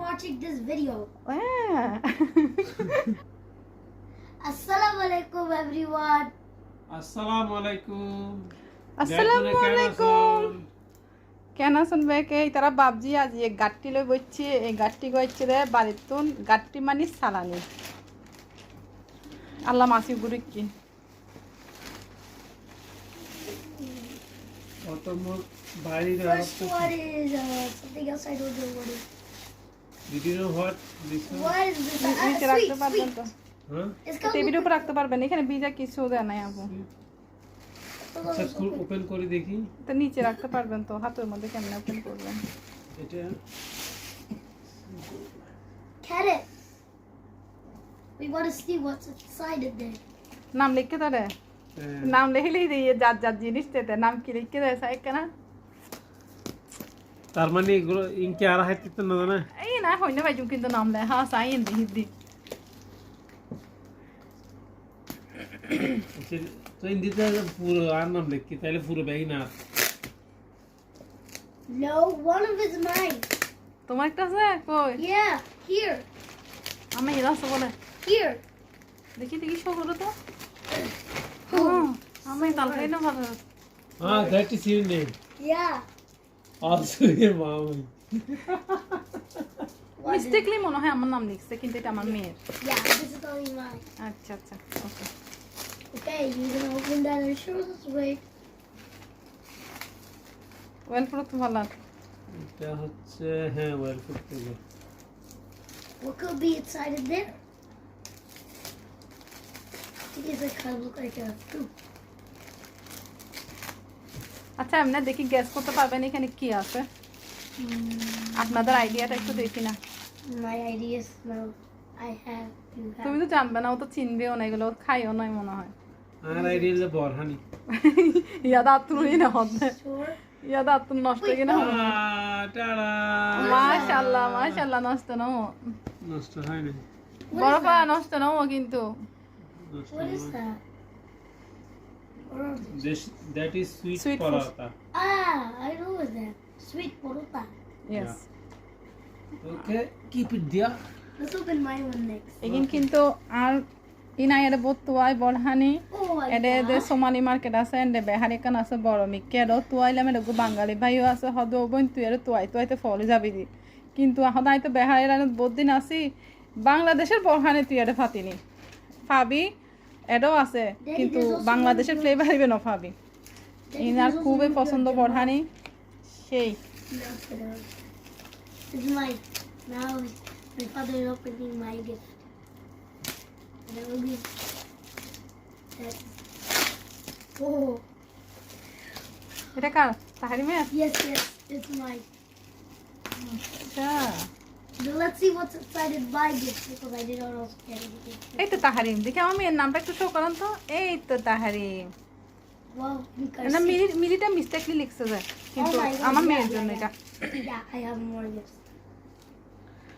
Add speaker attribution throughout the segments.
Speaker 1: watching this video.
Speaker 2: হ্যাঁ
Speaker 1: Assalamu alaikum everyone.
Speaker 3: আসসালামু আলাইকুম
Speaker 2: আসসালামু
Speaker 3: দেখুন কেন
Speaker 2: আলাইকুম
Speaker 3: আছেন?
Speaker 2: কেন শুনবে কে তারা বাবজি আজ এই গাঠটি লই বইছে এই গাঠটি গইছে রে বাড়িতুন গাঠটি মানে সালানি আল্লাহ মাসি গুরু কি
Speaker 3: অত মোর বাইরে
Speaker 1: First
Speaker 3: Did you know what this one?
Speaker 1: What is this? Uh,
Speaker 2: নিচে
Speaker 1: sweet,
Speaker 2: রাখতে পারবেন
Speaker 1: sweet.
Speaker 2: তো
Speaker 3: হ্যাঁ
Speaker 1: It's called
Speaker 2: টেবিলের উপর রাখতে পারবেন এখানে বিজা কিছু দেয় নাই আপু
Speaker 3: আচ্ছা ওপেন করে দেখি
Speaker 2: তো নিচে রাখতে পারবেন তো হাতের মধ্যে কেমনে ওপেন করবেন
Speaker 3: এটা
Speaker 1: carrot. We want to see what's inside it there.
Speaker 2: নাম লিখে তারে নাম লিখলেই দিয়ে যার যার জিনিস দিতে নাম কি লিখে দেয় সাইক কেনা
Speaker 3: তার মানে এগুলো ইনকে আর হাইতে তো না না
Speaker 2: না হয় না ভাইজুম কিন্তু নাম লেখা হ্যাঁ সাই হিন্দি হিন্দি।
Speaker 3: আচ্ছা, তো হিন্দিতে পুরো আর নাম লিখি তাহলে পুরো ব্যাগ না
Speaker 1: No, one of it's mine.
Speaker 2: তোমার একটা আছে? কই?
Speaker 1: Yeah, here,
Speaker 2: আমি এরা আছে বলে।
Speaker 1: Here.
Speaker 2: দেখি দেখি শো করো তো। হ্যাঁ, আমি কালকে না ভালো
Speaker 3: হ্যাঁ that is your name
Speaker 1: Yeah. What is-
Speaker 2: mistakenly মনে হয় আমার নাম লিখছে কিন্তু এটা আমার মেয়ের। আচ্ছা আচ্ছা দেখি গ্যাস করতে পারবেন এখানে কি আছে। আপনাদের আইডিয়াটা একটু দেখি না।
Speaker 1: My ideas now I have you
Speaker 2: তুমি তো জানবে না ও তো চিনবেও না এগুলো খাইও নাই মনে হয়।
Speaker 3: আর আইডিয়া হলো বরহানি।
Speaker 2: ইয়াদ আত্মই না হবে।
Speaker 1: Sure.
Speaker 2: ইয়াদ আত্ম নষ্ট কিনা হবে।
Speaker 3: আহ, টাড়া।
Speaker 2: মাশাল্লাহ মাশাল্লাহ নষ্ট না ও।
Speaker 3: নষ্ট হয় না
Speaker 2: পা নষ্ট না ও কিন্তু।
Speaker 1: What is that?
Speaker 3: That is sweet
Speaker 2: Sweet food.
Speaker 3: Paratha
Speaker 1: Ah, I know that. Sweet
Speaker 3: okay keep it দিয়া
Speaker 1: Let's open my one next.
Speaker 2: এগিন কিন্তু আর ইনা এর বতুয়াই বড়হানি এডে দে
Speaker 1: god.
Speaker 2: সোমালি মার্কেট আছে এন্ডে বেহারি কান আছে বড় মিকে এর তুয়াইলাম এর গো বাঙালি ভাইও আছে হদ বইন তুই এর তুয়াই তুয়াইতে ফলে যাবি দি। কিন্তু হদাই তো বেহারি বহুত দিন আছি বাংলাদেশের বড়হানি তুই এর ফাতিনি। ফাবি এডও আছে কিন্তু বাংলাদেশের ফ্লেভার হইবে না ফাবি। ইনার খুবই পছন্দ বড়হানি সেই.
Speaker 1: This is my now my father is opening my gift. And it will be that. Oh
Speaker 2: এটা কার
Speaker 1: yes, yes, it's mine.
Speaker 2: আচ্ছা
Speaker 1: Now let's see what's inside in my gift because I did not also get anything.
Speaker 2: এই তো তাহারিম দেখি আমার মেয়ের নামটা একটু show করেন তো এই তো তাহারিম
Speaker 1: you
Speaker 2: না
Speaker 1: see.
Speaker 2: মিলি মিলিটা মিস্টেকলি লিখছে যায় কিন্তু
Speaker 1: Oh my God,
Speaker 2: আমার
Speaker 1: yeah,
Speaker 2: মেয়ের জন্য
Speaker 1: yeah.
Speaker 2: এটা
Speaker 1: Yeah, I have more gifts.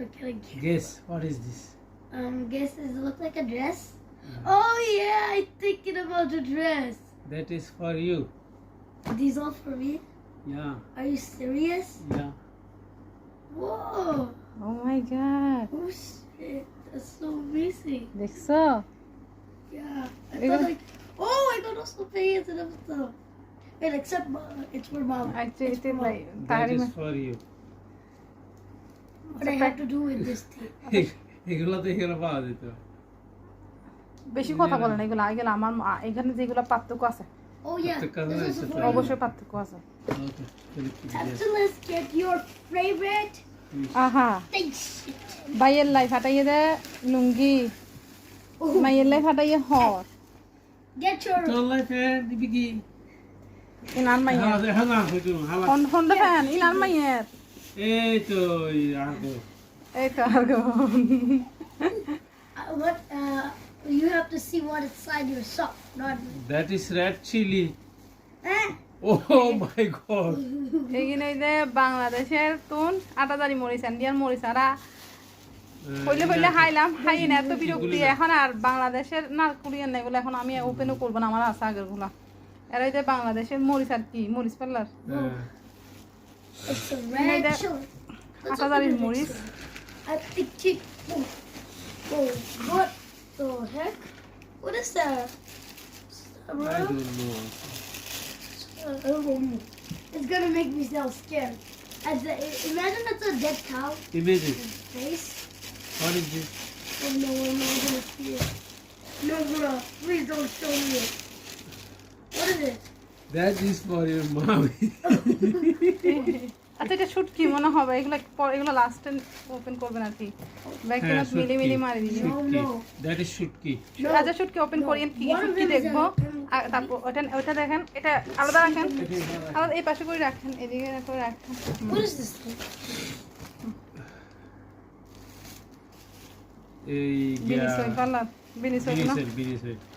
Speaker 1: Okay, like,
Speaker 3: Guess what is this?
Speaker 1: um, guess does it look like a dress? Oh yeah, I'm thinking about the dress.
Speaker 3: That is for you.
Speaker 1: Are these all for me?
Speaker 3: Yeah,
Speaker 1: Are you serious?
Speaker 3: yeah.
Speaker 1: Whoa!
Speaker 2: Oh my god
Speaker 1: Oh shit, that's so amazing.
Speaker 2: দেখছো
Speaker 1: Yeah. I
Speaker 2: You
Speaker 1: thought
Speaker 2: got-
Speaker 1: like, oh, I got also pants and stuff. Wait, except mom. It's for mom.
Speaker 2: Actually,
Speaker 1: It's
Speaker 2: it
Speaker 1: for
Speaker 2: is
Speaker 1: mom.
Speaker 2: like
Speaker 3: That
Speaker 2: তাহারি
Speaker 3: is for you.
Speaker 1: What I have to do with this thing?
Speaker 3: এগুলো তো এখানে পাওয়া যেত।
Speaker 2: বেশি কথা বলে না এগুলো এগুলো আমার এখানে যেগুলো পার্থক্য আছে।
Speaker 1: Oh.
Speaker 2: অবশ্যই পার্থক্য আছে। আহা. বাইয়ের লাই ফাটাইয়ে দে লুঙ্গি।
Speaker 1: Oh,
Speaker 2: মাইয়ের লাই ফাটাইয়ে হর। ইনার মাইয়ের।
Speaker 3: হালা হইতো হালা
Speaker 2: হন্ডা ফ্যান ইনার মাইয়ের।
Speaker 3: এই তো এই আগো
Speaker 2: তো
Speaker 1: Uh, what? Uh, you have to see what inside your sock, not.
Speaker 3: That is red chilli
Speaker 1: Eh?
Speaker 3: Oh my god
Speaker 2: এইখানে যে বাংলাদেশের তুন আটাদারি মরিচ ইন্ডিয়ান মরিচ আর পইলে পইলে খাইলাম। খাই না এত বিরক্তি। এখন আর বাংলাদেশের না কুড়িয়ে না এগুলো এখন আমি ওপেনও করব না আমার আছে আগেরগুলা এর ওই যে বাংলাদেশের মরিচ আর কি মরিচ পাল্লার।
Speaker 1: It's a red
Speaker 2: shirt.
Speaker 1: Neither. shirt.
Speaker 2: That's
Speaker 1: How is
Speaker 2: Maurice?
Speaker 1: I think it. Oh, oh, what the heck? What is that?
Speaker 3: I
Speaker 1: don't
Speaker 3: uh, oh,
Speaker 1: It's gonna make me so scared. As a, imagine that's a dead cow.
Speaker 3: Imagine.
Speaker 1: Face.
Speaker 3: How did you?
Speaker 1: Oh no, I'm not gonna see it. No, bro, please don't show me it. What is it?
Speaker 3: That is for your মামি
Speaker 2: আচ্ছা এটা শুটকি মনে হবে। এগুলো পর- এগুলো লাস্টে ওপেন করবেন আর কি।
Speaker 3: হ্যাঁ,
Speaker 2: মিলি মিলি। মারি. That
Speaker 1: is
Speaker 3: shutki.
Speaker 1: No.
Speaker 2: আচ্ছা ওপেন করি। কি
Speaker 1: is
Speaker 2: দেখব?
Speaker 1: a-
Speaker 2: আর তারপর ওটা ওটা দেখেন। এটা আলাদা রাখেন। আলাদা। এই পাশে করে রাখেন। এদিকে করে রাখেন।
Speaker 1: What is this? thing?
Speaker 3: এই
Speaker 2: বিনিসই পার্লার বিনিসই না
Speaker 1: is-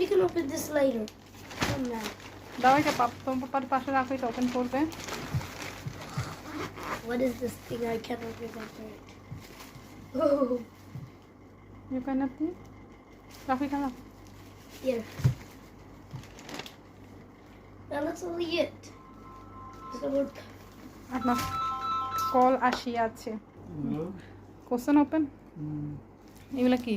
Speaker 1: We can open this later. Come now.
Speaker 2: দাও এটা পাপ তোমার পাপার পাশে রাখো এটা ওপেন করবে
Speaker 1: What is this thing? I cannot remember it. Oh,
Speaker 2: you can not রাখো এটা রাখো
Speaker 1: here. Now that's only it. So we're
Speaker 2: আপনার কল আসিয়াছে কোশ্চেন ওপেন এগুলা কি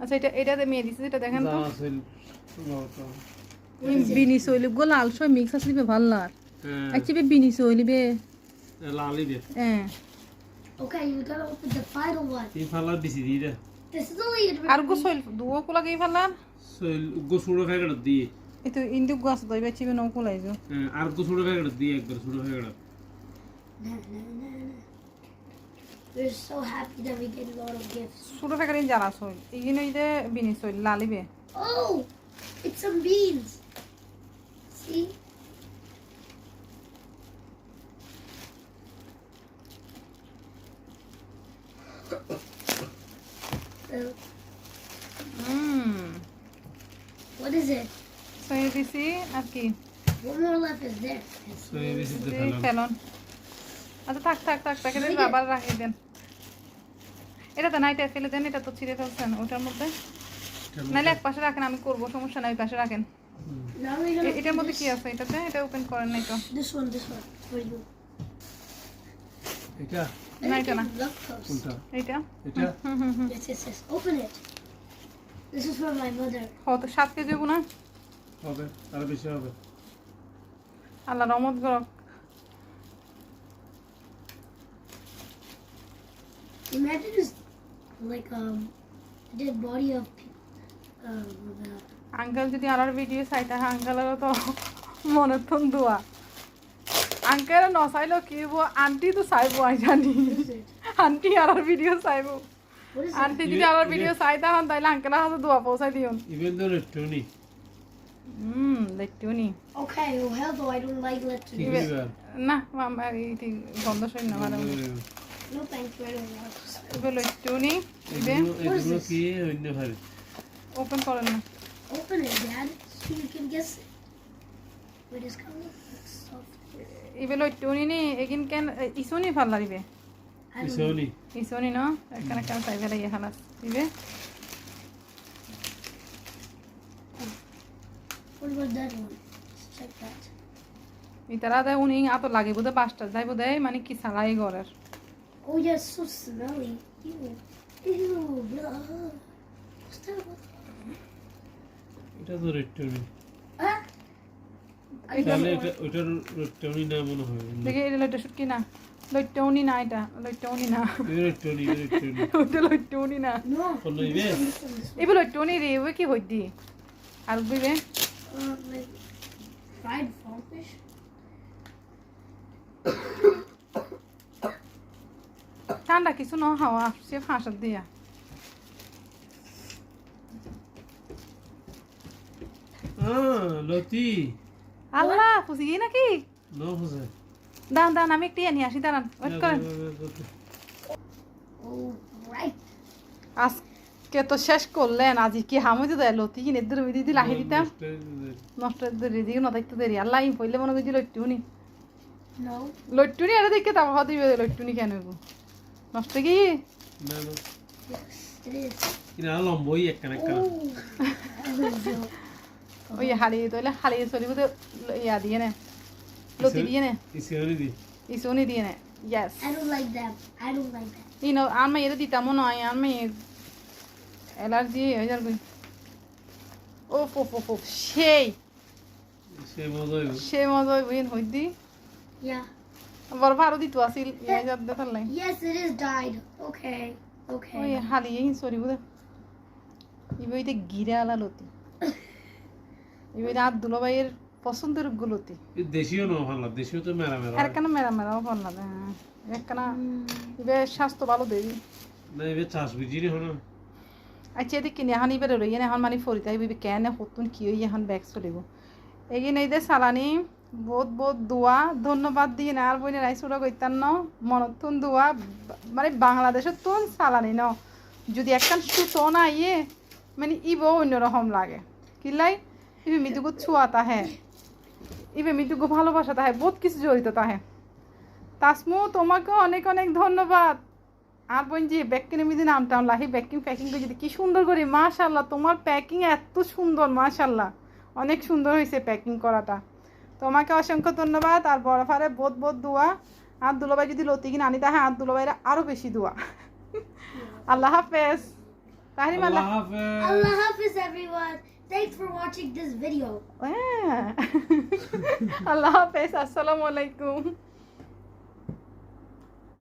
Speaker 2: আচ্ছা এটা এটাতে মেয়ে দিছে এটা দেখেন তো। বিনি গো লাল মিক্স আসলিবে
Speaker 3: হ্যাঁ।
Speaker 2: বিনি সইলিবে হ্যাঁ।
Speaker 1: Okay. You gotta open the final one.
Speaker 3: এই ফালা দিছি দি দে।
Speaker 1: This is only it.
Speaker 2: আর গো সইল দুও
Speaker 3: গো সুড়ো
Speaker 2: এতো ইন্দু গাছ
Speaker 3: হ্যাঁ, গো সুড়ো একবার সুড়ো.
Speaker 1: We're so happy that we get a lot of gifts.
Speaker 2: ছোট ফেকারি জ্বালা সইল ইগিন ওই যে বিনি সইল লালিবে
Speaker 1: Oh, it's some beans. See?
Speaker 2: Hmm
Speaker 1: what is it?
Speaker 2: দিছি আর কি
Speaker 1: What more left is there?
Speaker 3: The
Speaker 2: এই
Speaker 3: ফালা
Speaker 2: ফেলন আচ্ছা থাক থাক থাক প্যাকেটে রাবার রাখিয়ে দেন এটা তো না ফেলে দেন এটা তো ছিঁড়ে ফেলছেন ওটার মধ্যে। নাহলে এক পাশে রাখেন আমি করব সমস্যা নাই পাশে রাখেন। এটার মধ্যে কি আছে এটাতে? এটা ওপেন করেন নাই তো.
Speaker 3: এটা. কোনটা? এটা?
Speaker 2: হুম হুম হুম. কত কেজি না
Speaker 3: হবে আর বেশি হবে।
Speaker 2: আল্লাহ রহমত
Speaker 1: Imagine like um dead body of. Um, uh,
Speaker 2: uncle যদি আর ভিডিও চাইতে হয় আঙ্কেলেরও তো মনে তো দোয়া আঙ্কেল নচাইলেও কি হব আন্টি তো চাইব আই জানি? আন্টি আর ভিডিও চাইব? আন্টি যদি আর ভিডিও চাইতে হন তাইলে আঙ্কেলের হাতে দোয়া পৌঁছাই দিউন
Speaker 3: ইভেন দো টনি
Speaker 2: হুম দেখতেও নি
Speaker 1: Okay, well, hell though, I don't like
Speaker 3: কি
Speaker 1: electric.
Speaker 3: করিবার
Speaker 2: না মামা এইটি গন্ধ শূন্য ভালো এগুলো
Speaker 3: কি অন্য ভাবে?
Speaker 2: ওপেন করেন না। নি এগিন ইসুনি ভালো লাগিবে.
Speaker 3: ইসনি?
Speaker 2: ইসুনি ন? এখানে হালাস
Speaker 1: What that one? Check that.
Speaker 2: ইতারা দেয় উনি আত লাগে বোধ পাঁচটা যাই বোধ মানে কি সালাই ঘরের।
Speaker 1: Oh, yeah, it's so smelly. Ew. Ew. Blah. What's that?
Speaker 3: এটা তো রেড টনি
Speaker 1: Ah,
Speaker 3: তাহলে. এটা ওইটার রোটনি না মনে হয়
Speaker 2: দেখি এটা লইটা শুটকি না লইটনি না এটা লইটনি না
Speaker 3: রোটনি রোটনি
Speaker 2: ওটা লইটনি না
Speaker 3: কোন ইবে
Speaker 1: one.
Speaker 2: এবার লইটনি রে ওই কি হইদি আর বিবে
Speaker 1: Uh, like fried
Speaker 2: ঠান্ডা কিছু ন হাওয়া সে ফাঁসার দিয়া।
Speaker 3: লতি।
Speaker 2: আল্লাহ খুশি নাকি? দাঁড়ান দাঁড়ান আমি একটু নিয়ে আসি দাঁড়ান ওয়েট করেন। আজকে তো শেষ করলেন আজ কি দেয়? লতি কিনে দূর দিদি লাহি দিতাম। নষ্ট দেরি দিকে দেরি। আল্লাহ ইম মনে দেখে দিবে কেন নষ্ট কি
Speaker 3: না না
Speaker 1: Yes.
Speaker 3: কিনা লম্বই
Speaker 1: was uh,
Speaker 2: ওই হারিয়ে তৈলে হারিয়ে চলিব তো ইয়া দিয়ে নে লতি দিয়ে নে
Speaker 3: ইসিওনি দি
Speaker 2: ইসুনি দিয়ে নে ইয়াস
Speaker 1: I don't like them. I don't like that.
Speaker 2: ই নো আর মেয়ে দিতামও নয় আর অ্যালার্জি হয়ে যাবে ও ফো ফো ফো সেই
Speaker 3: সে মজা হইব
Speaker 2: মজা হইদি. ভালো দিত আসিল ইয়া যাদ দেখার লাই
Speaker 1: Yes, it is died. Okay.
Speaker 2: ওই
Speaker 1: Okay.
Speaker 2: হালিয়ে সরি বুঝে ইবইতে গিরা আলা লতি ইবইতে আর দুলো ভাইয়ের পছন্দের গুলোতি
Speaker 3: দেশীয় নো ভালো দেশীয় তো মেরা মেরা
Speaker 2: আর কেন মেরা মেরাও ভালো লাগে হ্যাঁ একখানা ইবে স্বাস্থ্য ভালো দেবি
Speaker 3: না এবে চাষ বুঝিনি হনো
Speaker 2: আচ্ছা এদিকে এখন ইবে রইয়ে এখন মানে ফরিতে ইবে কেন হতুন কি হই এখন ব্যাগ চলিব এগিয়ে এই দে সালানি বহুত বহুত দোয়া। ধন্যবাদ দিয়ে না, আর বইনে রাইস উড়া ন মনতুন দোয়া। মানে বাংলাদেশের তুন সালানি ন। যদি একখান সুতো না ইয়ে মানে ইবো অন্যরকম লাগে। কিলাই ইবে মৃদুগু ছুয়া তাহে। ইবে মৃদুগু ভালোবাসা তাহে, বহুত কিছু জড়িত তাহে। তাসমু, তোমাকে অনেক অনেক ধন্যবাদ। আর বোন যে ব্যাকিং মিদি নাম টাম লাহি ব্যাকিং প্যাকিং করে যদি কি সুন্দর করে মাশাল্লাহ তোমার প্যাকিং এত সুন্দর মাশাল্লাহ অনেক সুন্দর হয়েছে প্যাকিং করাটা। তোমাকে অসংখ্য ধন্যবাদ আর বরফারে বোধ বোধ দোয়া আর দুলোবাই যদি লতি কিনে আনি তাহলে আর দুলোভাইরা আরও বেশি দোয়া আল্লাহ হাফেজ তাহরিম আল্লাহ
Speaker 3: আল্লাহ হাফেজ
Speaker 1: Allah Hafiz, everyone. Thanks for watching this video.
Speaker 2: Yeah. আল্লাহ হাফেজ আসসালামু আলাইকুম